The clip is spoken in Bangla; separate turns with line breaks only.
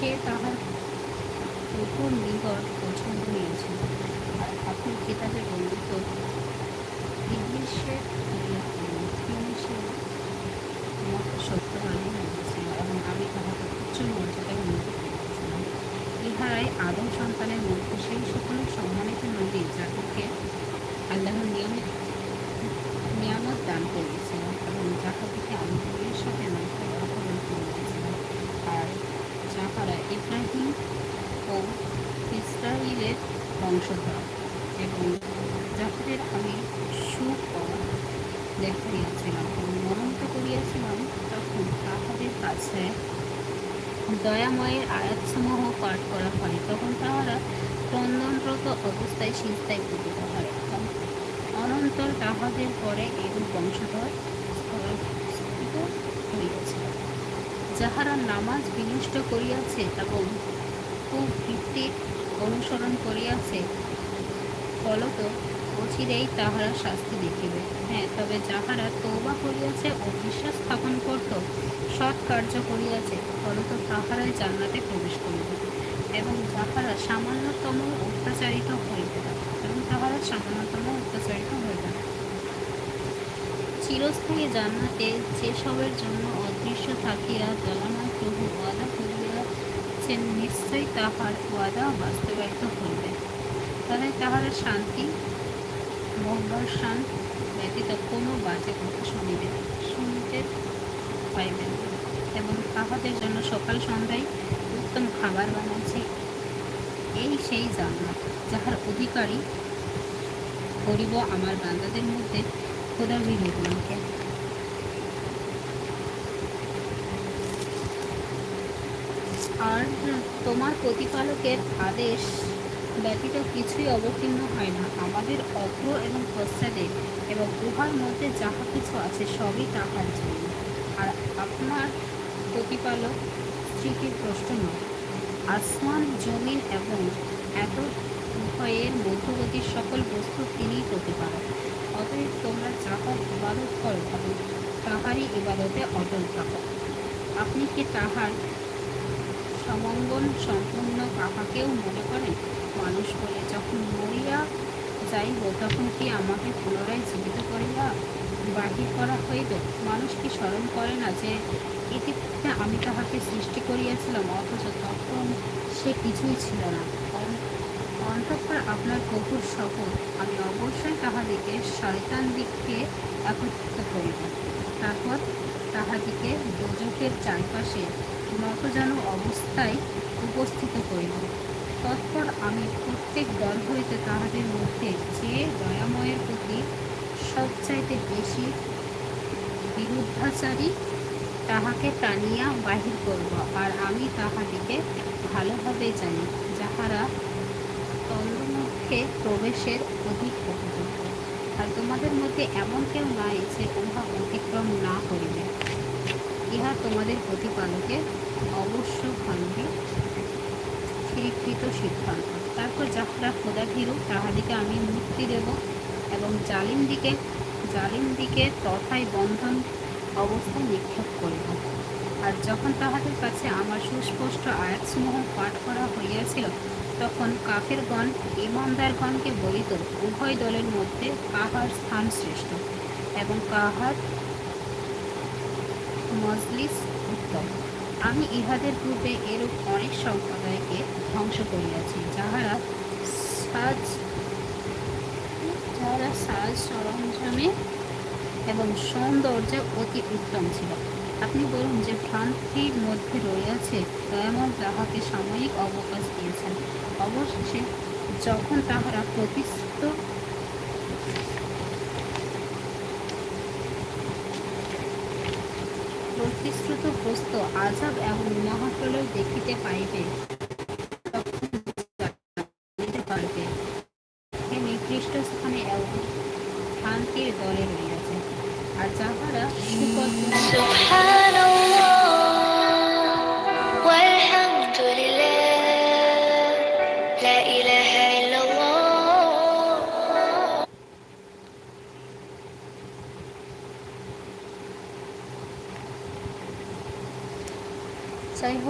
সে তাহার প্রথম নিকট পছন্দ নিয়েছিল আর ঠাকুর কিতাবের বন্ধুত্ব ইংলিশে ইব্রাহিম ও ইসরায়েলের বংশধর এবং যাহাদের আমি সুখ দেখাইয়াছিলাম এবং মনন্ত করিয়াছিলাম, তখন তাহাদের কাছে দয়াময়ের আয়াতসমূহ পাঠ করা হয়। তখন তাহারা ক্রন্দনরত অবস্থায় সিস্তায় পতিত হয়। অনন্তর তাহাদের পরে এরূপ বংশধর স্থিত হইয়াছিল যাহারা নামাজ বিনষ্ট করিয়াছে এবং কুভিত্তিক অনুসরণ করিয়াছে, ফলত অচিরেই তাহারা শাস্তি দেখিবে। হ্যাঁ তবে যাহারা তৌবা করিয়াছে ও বিশ্বাস স্থাপন করত, সৎ কার্য করিয়াছে, ফলত তাহারাই জান্নাতে প্রবেশ করিবে এবং যাহারা সামান্যতম অত্যাচারিত হইবে এবং তাহারা সামান্যতম অত্যাচারিত হইবে চিরস্থায়ী জান্নাতে যেসবের জন্য অদৃশ্য থাকিয়া জলাময় প্রভু ওয়াদা করিয়াছেন, নিশ্চয়ই তাহার ওয়াদা বাস্তবায়িত হইবে। তাহাই তাহারা শান্তি মহবর্ষণ ব্যতীত কোনো বাজে কথা শুনিবে শুনিতে পাইবেন এবং তাহাদের জন্য সকাল সন্ধ্যায় উত্তম খাবার বানাইছে। এই সেই জান্নাত, যাহার অধিকারী করিব আমার বান্দাদের মধ্যে খোদার বিবেকমানকে আর তোমার প্রতিপালকের আদেশ ব্যতীত কিছুই অবতীর্ণ হয় না। আমাদের অগ্র এবং পশ্চাদে এবং উহার মধ্যে যাহা কিছু আছে সবই তাহার জন্য। আর আপনার প্রতিপালক স্ত্রীটির প্রশ্ন নয়। আসমান, জমিন এবং এত উভয়ের মধ্যবর্তী সকল বস্তু তিনিই প্রতিপালক। ইবাদত করো এবং তাহারই ইবাদতে অটল থাকো। আপনি কি তাহার সমঙ্গন সম্পূর্ণ কাহাকেও মনে করেন? মানুষ বলে, যখন মরিয়া যাইব, তখন কি আমাকে পুনরায় জীবিত করিয়া বাহির করা হইবে? মানুষ কি স্মরণ করে না যে, ইতিপূর্বে আমি তাহাকে সৃষ্টি করিয়াছিলাম, অথচ তখন সে কিছুই ছিল না। আপনার প্রভুর শপথ, আমি অবশ্যই তাহাদিকে শয়তান দিককে একত্রিত করিব। তারপর তাহাদিকে দোজকের চারপাশে নতজানু অবস্থায় উপস্থিত করিব। তৎপর আমি প্রত্যেক দল হইতে তাহাদের মধ্যে যে দয়াময়ের প্রতি সবচাইতে বেশি বিরুদ্ধাচারী, তাহাকে টানিয়া বাহির করব, আর আমি তাহাদিকে ভালোভাবে জানি, যাহারা তন্মধ্যে প্রবেশের অধিক উপযুক্ত আর তোমাদের মধ্যে এমন কেউ নাই যে উহা অতিক্রম না করিবে। ইহা তোমাদের প্রতিপালকের অবশ্য ভাঙ্গে স্থিরীকৃত সিদ্ধান্ত। তারপর যাহারা খোদাভীরু তাহাদিকে আমি মুক্তি দেব এবং জালিম দিকে জালিম দিকে তথায় বন্ধন অবস্থায় নিক্ষেপ করিব। আর যখন তাহাদের কাছে আমার সুস্পষ্ট আয়াতসমূহ পাঠ করা হইয়াছিল তখন কাফেরগণ ইমানদারগণকে বলিত, উভয় দলের মধ্যে কাহার স্থান শ্রেষ্ঠ? এবং কাহার মজলিস উত্তম। আমি ইহাদের পূর্বে এরূপ অনেক সম্প্রদায়কে ধ্বংস করিয়াছি, যাহারা সাজ যাহারা সাজ সরঞ্জামে এবং সৌন্দর্যে অতি উত্তম ছিল। আপনি বলুন যে ভ্রান্তির মধ্যে রইয়াছে দয়াময় তাহাকে সাময়িক অবকাশ দিয়েছেন। অবশ্যই যখন তাহারা প্রতিষ্ঠিত প্রতিশ্রুত প্রস্ত আজাব এবং মহাপ্রলয় দেখিতে পাইবে নির্দিষ্ট স্থানে এবং শান্তির দলে রয়েছে। আর যাহারা soy